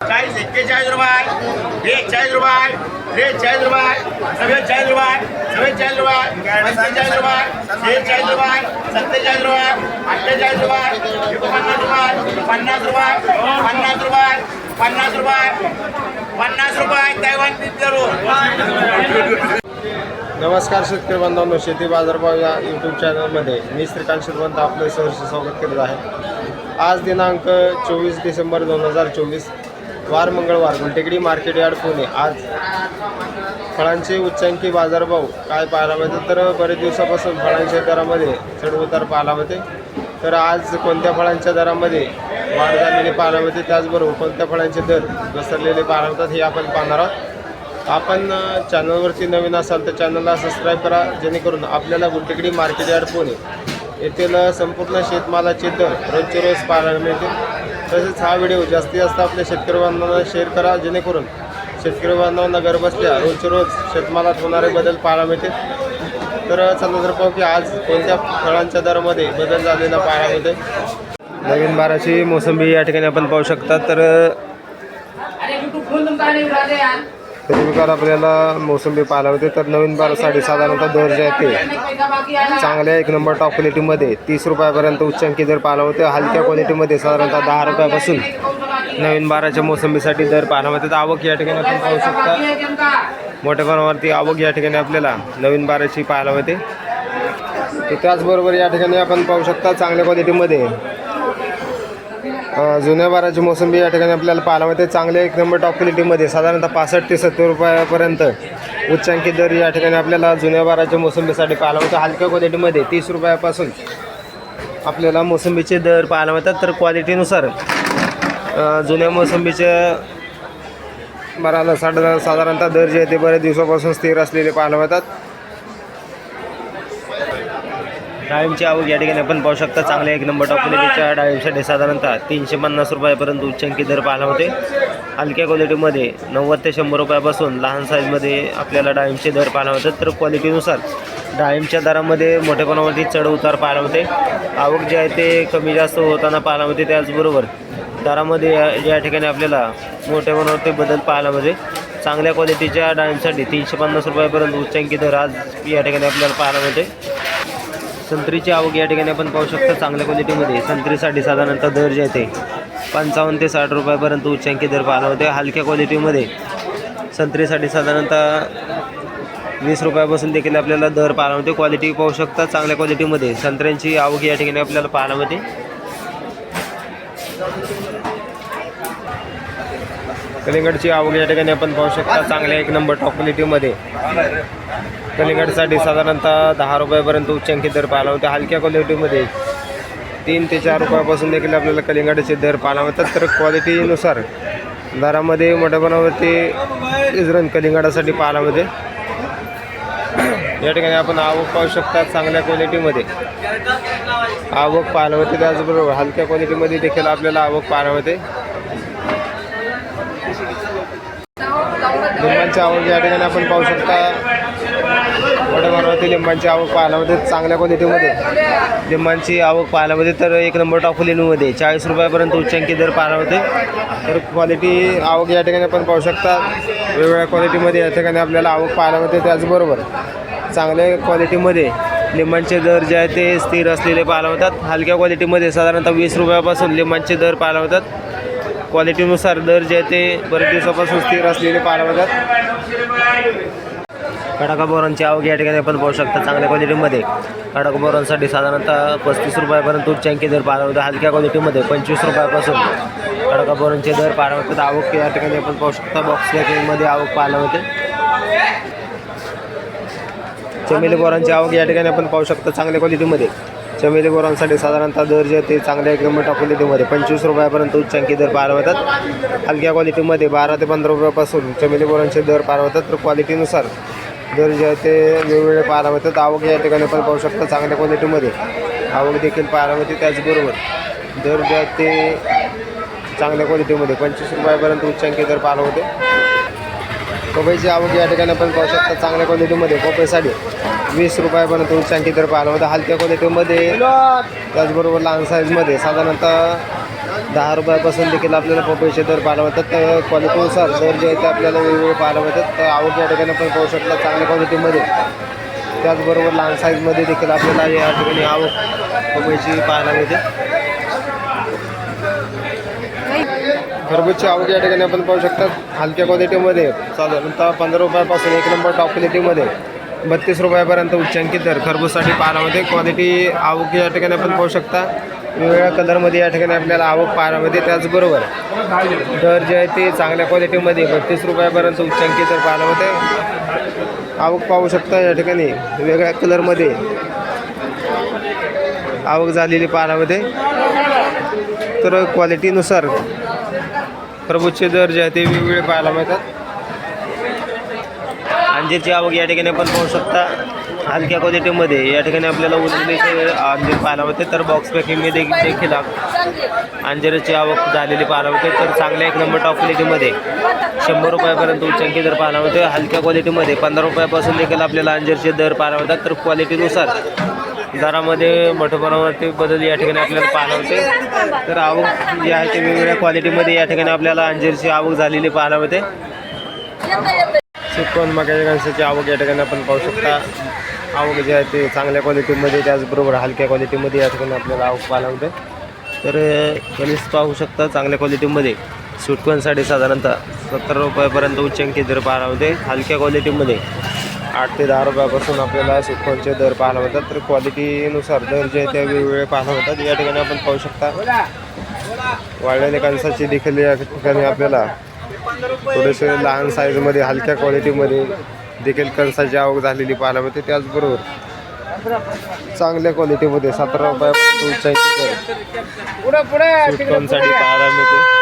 चाळीस एक्केचाळीस रुपये बेचाळीस रुपये त्रेचाळीस रुपये सव्वेचाळीस रुपये सव्वेचाळीस रुपये पंचेचाळीस रुपये शेहेचाळीस रुपये सत्तेचाळीस रुपये अठ्ठेचाळीस रुपये एकोणपन्नास रुपये पन्नास रुपये पन्नास रुपये पन्नास रुपये पन्नास रुपये तैवान पिक्चर नमस्कार शेतकरी बांधवांनो शेती बाजारभाव या यूट्यूब चॅनलमध्ये मी श्रीकांत श्रीवंत आपलं सहर्ष स्वागत करीत आहे. आज दिनांक चोवीस डिसेंबर दोन हजार चोवीस. वार मंगळवार गुलटेकडी मार्केट यार्ड पुणे. आज फळांचे उच्चांकी बाजारभाव काय पाहायला मिळते? तर बरेच दिवसापासून फळांच्या दरामध्ये चढउतार पाहायला मिळते. तर आज कोणत्या फळांच्या दरामध्ये वाढ झालेली पाहायला मिळते? त्याचबरोबर कोणत्या फळांचे दर घसरलेले पाहायला मिळतात? हे आपण पाहणार आहोत. आपण चॅनलवरती नवीन असाल तर चॅनलला सबस्क्राईब करा जेणेकरून आपल्याला गुलटेकडी मार्केट यार्ड पुणे येथील संपूर्ण शेतमालाचे दर रोजचे रोज पाहायला मिळतील. तसेच हा व्हिडिओ जास्तीत जास्त आपल्या शेतकरी बांधवांना शेअर करा जेणेकरून शेतकरी बांधवांना घरबसल्या रोजच्या रोज शेतमालात होणारे बदल पाहायला मिळतील. तर चला जर पाहू की आज कोणत्या फळांच्या दरामध्ये बदल झालेला पाहायला मिळते नवीन बाराची मोसंबी या ठिकाणी आपण पाहू शकता. तर अ, तर आपल्याला मोसंबी पाहायला मिळते. तर नवीन बारासाठी साधारणतः दर जे आहे ते. चांगल्या एक नंबर टॉप क्वालिटीमध्ये तीस रुपयापर्यंत उच्चांकी दर पाहायला मिळते हलक्या क्वालिटीमध्ये साधारणतः दहा रुपयापासून. नवीन बाराच्या मोसंबीसाठी दर पाहायला होते तर आवक या ठिकाणी आपण पाहू शकता. मोठ्या प्रमाणावरती आवक या ठिकाणी आपल्याला नवीन बाराची पाहायला होते तर त्याचबरोबर या ठिकाणी आपण पाहू शकता चांगल्या क्वालिटीमध्ये जुन्या बाराची मोसंबी या ठिकाणी आपल्याला पाहायला मिळते. चांगले एक नंबर टॉप क्वालिटीमध्ये साधारणतः पासष्ट ते सत्तर रुपयापर्यंत उच्चांकी दर या ठिकाणी आपल्याला जुन्या बाराच्या मोसंबीसाठी पाहायला मिळतं. हलक्या क्वालिटीमध्ये तीस रुपयापासून आपल्याला मोसंबीचे दर पाहायला मिळतात. तर क्वालिटीनुसार जुन्या मोसंबीच्या बराला साधा साधारणतः दर जे आहे ते बऱ्याच दिवसापासून स्थिर असलेले पाहायला मिळतात. डाळिंबची आवक या ठिकाणी आपण पाहू शकता. चांगल्या एक नंबर टॉप क्वालिटीच्या डाळिंबसाठी साधारणतः तीनशे पन्नास रुपयापर्यंत उच्चांकी दर पाहायला होते. हलक्या क्वालिटीमध्ये नव्वद ते शंभर रुपयापासून लहान साईजमध्ये आपल्याला डाळिंबचे दर पाहायला होतात. तर क्वालिटीनुसार डाळिंबच्या दरामध्ये मोठेपणावरती चढ उतार पाहायला होते. आवक जे आहे ते कमी जास्त होताना पाहायला होते. त्याचबरोबर दरामध्ये या या ठिकाणी आपल्याला मोठेपणावरती बदल पाहायला होते. चांगल्या क्वालिटीच्या डाळिंबसाठी तीनशे पन्नास रुपयापर्यंत उच्चांकी दर आज या ठिकाणी आपल्याला पाहायला मिळते. संत्रीची आवक या ठिकाणी आपण पाहू शकतो चांगल्या क्वालिटीमध्ये संत्रीसाठी साधारणतः दर जे आहे ते पंचावन्न ते साठ रुपयापर्यंत उच्चांकी दर पाहायला होते. हलक्या क्वालिटीमध्ये संत्रीसाठी साधारणतः वीस रुपयापासून देखील आपल्याला दर पाहायला होते. क्वालिटी पाहू शकता चांगल्या क्वालिटीमध्ये संत्र्यांची आवक या ठिकाणी आपल्याला पाहायला मिळते कलिंगडची आवक या ठिकाणी आपण पाहू शकता चांगल्या एक नंबर टॉप क्वालिटीमध्ये कलिंगडसाठी साधारणतः दहा रुपयापर्यंत उच्चांकी दर पाहायला होते. हलक्या क्वालिटीमध्ये तीन ते चार रुपयापासून देखील आपल्याला कलिंगडाचे दर पाहायला मिळतात. तर क्वालिटीनुसार दरामध्ये मोठ्या प्रमाणावरती इजरन कलिंगडासाठी पाहायला मिळते. या ठिकाणी आपण आवक पाहू शकता चांगल्या क्वालिटीमध्ये आवक पाहायला मिळते. त्याचबरोबर हलक्या क्वालिटीमध्ये देखील आपल्याला आवक पाहायला मिळते. लिंबांची आवक या ठिकाणी आपण पाहू शकता. मोठ्या लिंबांची आवक पाहायला चांगल्या क्वालिटीमध्ये लिंबांची आवक पाहायला तर एक नंबर टॉप लिंबूमध्ये चाळीस रुपयापर्यंत उच्चांकी दर पाहायला होते तर क्वालिटी आवक या ठिकाणी आपण पाहू शकता. वेगवेगळ्या क्वालिटीमध्ये या ठिकाणी आपल्याला आवक पाहायला होते त्याचबरोबर चांगल्या क्वालिटीमध्ये लिंबांचे दर जे आहे ते स्थिर असलेले पाहायला होतात हलक्या क्वालिटीमध्ये साधारणतः वीस रुपयापासून लिंबांचे दर पाहायला होतात क्वालिटीनुसार दर जे आहे ते बरेच दिवसापासून स्थिर असलेले पाहायला मिळतात. कडाका बोरांची आवक या ठिकाणी आपण पाहू शकता चांगल्या क्वालिटीमध्ये. कडाका बोरांसाठी साधारणतः पस्तीस रुपयापर्यंत उच्चांकी दर पाहायला होते हलक्या क्वालिटीमध्ये पंचवीस रुपयापासून कडाका बोरांचे दर पाहायला होतात आवक या ठिकाणी आपण पाहू शकता. बॉक्स पॅकिंगमध्ये आवक पाहायला होते चमेली बोरांची आवक या ठिकाणी आपण पाहू शकता चांगल्या क्वालिटीमध्ये. चमेली बोरांसाठी साधारणतः दर जे ते चांगल्या एक क्वालिटीमध्ये पंचवीस रुपयापर्यंत उच्चांकी दर पार होतात. हलक्या क्वालिटीमध्ये बारा ते पंधरा रुपयापासून चमेली बोरांचे दर पार होतात. तर क्वालिटीनुसार दर जे आहे ते वेगवेगळे पार होतात. आवक या ठिकाणी पण पाहू शकता चांगल्या क्वालिटीमध्ये आवक देखील पाहायला होते त्याचबरोबर दर जे ते चांगल्या क्वालिटीमध्ये पंचवीस रुपयापर्यंत उच्चांकी दर पाहायला होते. पपईची आवक या ठिकाणी आपण पाहू शकता. चांगल्या क्वालिटीमध्ये पपईसाठी वीस रुपयापर्यंत उच्चांकी तर पाहिलं होतं हलक्या क्वालिटीमध्ये त्याचबरोबर लहान साईजमध्ये साधारणतः दहा रुपयापासून देखील आपल्याला पपईचे दर पाहायला मिळतात. तर क्वालिटीनुसार दर जे आहे ते आपल्याला वेगवेगळे पाहायला मिळतात. तर आवक या ठिकाणी आपण पाहू शकता चांगल्या क्वालिटीमध्ये त्याचबरोबर लहान साईजमध्ये देखील आपल्याला या ठिकाणी आवक पपईची पाहायला मिळते. खरबूजची आवक या ठिकाणी आपण पाहू शकता हलक्या क्वालिटीमध्ये साधारणतः पंधरा रुपयापासून एक नंबर टॉप क्वालिटीमध्ये बत्तीस रुपयापर्यंत उच्चांकित दर. खरबूजसाठी पारामध्ये क्वालिटी आवक या ठिकाणी आपण पाहू शकता. वेगवेगळ्या कलरमध्ये या ठिकाणी आपल्याला आवक पारामध्ये त्याचबरोबर. दर जे आहे ते चांगल्या क्वालिटीमध्ये बत्तीस रुपयापर्यंत उच्चांकित दर पारामध्ये आवक पाहू शकता. या ठिकाणी वेगळ्या कलरमध्ये आवक झालेली पारामध्ये तर क्वालिटीनुसार खरबूजचे दर जे आहे ते वेगवेगळे पाहायला मिळतात. अंजीरची आवक या ठिकाणी आपण पाहू शकता. हलक्या क्वालिटीमध्ये या ठिकाणी आपल्याला उरलेले अंजीर पाहायला मिळते. तर बॉक्स पॅकिंगमध्ये देखील अंजीराची आवक झालेली पाहायला मिळते. तर चांगल्या एक नंबर टॉप क्वालिटीमध्ये शंभर रुपयापर्यंत उच्चांकी दर पाहायला मिळते हलक्या क्वालिटीमध्ये पंधरा रुपयापासून देखील आपल्याला अंजीरचे दर पाहायला मिळतात. तर क्वालिटीनुसार दरामध्ये मोठ्या प्रमाणात बदल या ठिकाणी आपल्याला पाहायला होते तर आवक जी आहे ते वेगवेगळ्या क्वालिटीमध्ये या ठिकाणी आपल्याला अंजीरची आवक झालेली पाहायला होते चिकन मक्याच्या कणसाची आवक या ठिकाणी आपण पाहू शकता. आवक जी आहे ते चांगल्या क्वालिटीमध्ये त्याचबरोबर हलक्या क्वालिटीमध्ये या ठिकाणी आपल्याला आवक पाहायला होते तर कणीस पाहू शकता चांगल्या क्वालिटीमध्ये सुटकनसाठी साधारणतः सत्तर रुपयापर्यंत उच्चांकी दर पाहायला होते हलक्या क्वालिटीमध्ये आठ ते दहा रुपयापासून आपल्याला सुटकनचे दर पाहायला मिळतात. तर क्वालिटीनुसार दर जे आहे ते वेगवेगळे पाहायला मिळतात. या ठिकाणी आपण पाहू शकता वाळलेल्या कणसाची देखील या ठिकाणी आपल्याला थोडेसे लहान साईजमध्ये हलक्या क्वालिटीमध्ये देखील कणसाची आवक झालेली पाहायला मिळते. त्याचबरोबर चांगल्या क्वालिटीमध्ये सतरा रुपयापर्यंत सुटकनसाठी पाहायला मिळते.